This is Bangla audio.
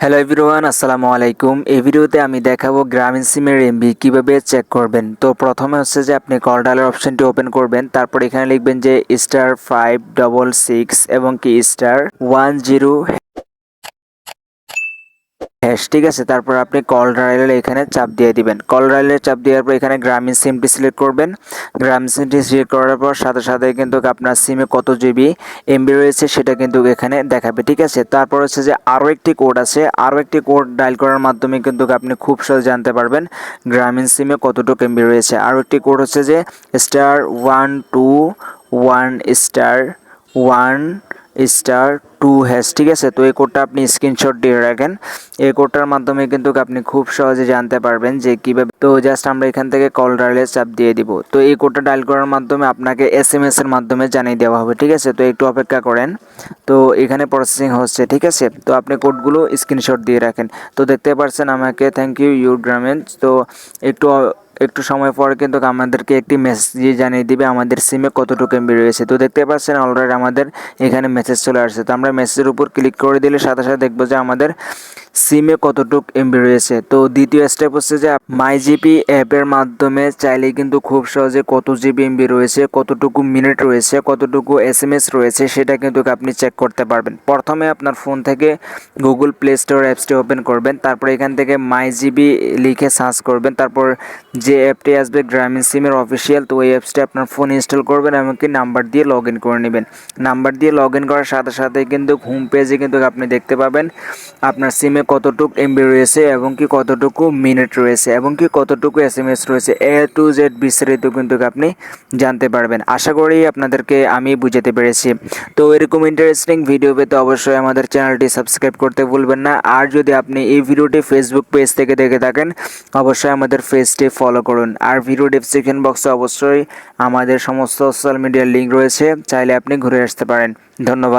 হ্যালো এভরিওয়ান আসসালামু আলাইকুম এই ভিডিওতে আমি দেখাবো গ্রামীণ সিমের এমবি কীভাবে চেক করবেন। তো প্রথমে হচ্ছে যে আপনি কল ডালের অপশনটি ওপেন করবেন। তারপর এখানে লিখবেন যে স্টার ফাইভ ডবল সিক্স এবং কি স্টার ওয়ান জিরো হ্যাশ ঠিক আছে। তারপর আপনি কল ডায়ালের এখানে চাপ দিয়ে দিবেন। কল ডায়ালের চাপ দেওয়ার পর এখানে গ্রামীণ সিমটি সিলেক্ট করবেন। গ্রামীণ সিমটি সিলেক্ট করার পর সাথে সাথে কিন্তু আপনার সিমে কত জিবি এমবি রয়েছে সেটা কিন্তু এখানে দেখাবে, ঠিক আছে? তারপর হচ্ছে যে আরও একটি কোড আছে। আরও একটি কোড ডায়াল করার মাধ্যমে কিন্তু আপনি খুব সহজে জানতে পারবেন গ্রামীণ সিমে কতটুকু এমবি রয়েছে। আরও একটি কোড হচ্ছে যে star one two one star one star two hash ঠিক আছে? তো এই কোডটা আপনি স্ক্রিনশট দিয়ে রাখেন। এই কোডটার মাধ্যমে কিন্তু আপনি খুব সহজে জানতে পারবেন যে কীভাবে তো জাস্ট আমরা এখান থেকে কল ডায়ালে চাপ দিয়ে দিব। তো এই কোডটা ডায়াল করার মাধ্যমে আপনাকে এস এম এস এর মাধ্যমে জানিয়ে দেওয়া হবে, ঠিক আছে? তো একটু অপেক্ষা করেন। তো এখানে প্রসেসিং হচ্ছে, ঠিক আছে? তো আপনি কোডগুলো স্ক্রিনশট দিয়ে রাখেন। তো দেখতে পাচ্ছেন আমাকে থ্যাংক ইউ ইউর গ্রামেন তো একটু একটু সময় পর কিন্তু আমাদেরকে একটি মেসেজ জানিয়ে দিবে আমাদের সিমে কতটুকু এমবি রয়েছে। তো দেখতে পাচ্ছেন অলরেডি আমাদের এখানে মেসেজ চলে আসছে। তো আমরা মেসেজের উপর ক্লিক করে দিলে সাথে সাথে দেখব যে আমাদের সিমে কতটুক এমবি রয়েছে। তো দ্বিতীয় স্টেপ হচ্ছে যে মাই জিপি অ্যাপের মাধ্যমে চাইলে কিন্তু খুব সহজে কত জিবি এমবি রয়েছে, কতটুকু মিনিট রয়েছে, কতটুকু এস এম এস রয়েছে, সেটা কিন্তু আপনি চেক করতে পারবেন। প্রথমে আপনার ফোন থেকে গুগল প্লে স্টোর অ্যাপসটি ওপেন করবেন, তারপর এখান থেকে মাই জিবি লিখে সার্চ করবেন, তারপর যে অ্যাপটি আসবে গ্রামীণ সিমের অফিসিয়াল তো ওই অ্যাপসটি আপনার ফোন ইনস্টল করবেন এমনকি নাম্বার দিয়ে লগ ইন করে নেবেন। নাম্বার দিয়ে লগ ইন করার সাথে সাথে কিন্তু হোম পেজে কিন্তু আপনি দেখতে পাবেন, আপনার সিমে কতটুকু এমবি রয়েছে এবং কি কতটুকু মিনিট রয়েছে এবং কি কতটুকু এস এম এস রয়েছে, এ টু জেড বিস্তারিত কিন্তু আপনি জানতে পারবেন। আশা করি আপনাদেরকে আমি বুঝাতে পেরেছি। তো এরকম ইন্টারেস্টিং ভিডিও পেতে অবশ্যই আমাদের চ্যানেলটি সাবস্ক্রাইব করতে ভুলবেন না। আর যদি আপনি এই ভিডিওটি ফেসবুক পেজ থেকে দেখে থাকেন, অবশ্যই আমাদের পেজটি ফলো করুন। আর ভিডিও ডিসক্রিপশন বক্সে অবশ্যই আমাদের সমস্ত সোশ্যাল মিডিয়ার লিঙ্ক রয়েছে। চাইলে আপনি ঘুরে আসতে পারেন। ধন্যবাদ।